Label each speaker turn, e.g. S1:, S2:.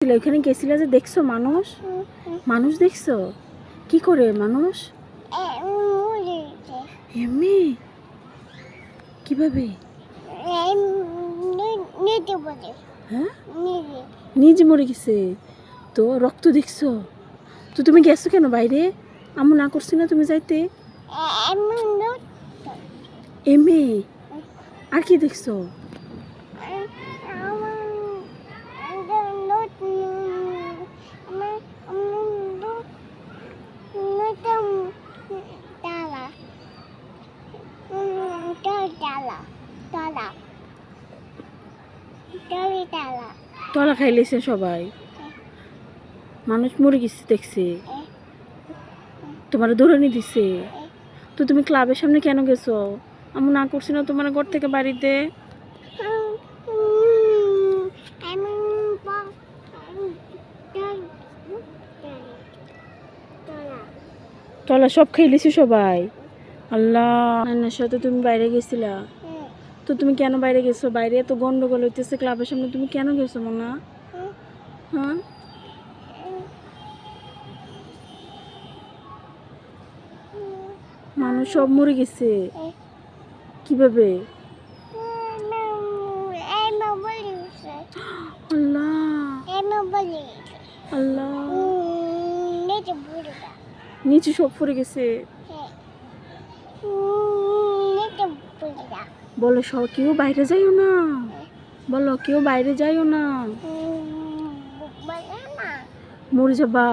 S1: ছিল, ওখানে গেছিলে যে দেখছ মানুষ? মানুষ দেখছ? কি করে মানুষ? এমনি? কীভাবে? হ্যাঁ? নিজে মরে গেছে। তো রক্ত দেখছ? তো তুমি গেছো কেন বাইরে? আমি না করছি না তুমি যাইতে? এমনি। আর কি দেখছ? তলা খাইলেছে সবাই। মানুষ মরে গেছে দেখছে। তোমার দৌড়ানি দিছে। তো তুমি ক্লাবের সামনে কেন গেছো? আমি না করছি না তোমার ঘর থেকে বাড়িতে? তলা সব খাইলেছি সবাই। আল্লাহ। নান্নার সাথে তুমি বাইরে গেছিলা? তো তুমি কেন বাইরে গেছো? বাইরে এত গন্ডগোল হইতেছে ক্লাবের সামনে তুমি কেন গেছো মনা? হ্যাঁ? মানুষ সব মরে গেছে। কীভাবে? আল্লাহ। আল্লাহ। নিচে সব পড়ে গেছে। বলো সব কেউ বাইরে যাইও না। বলো কেউ বাইরে যাইও না। মরে যাবা।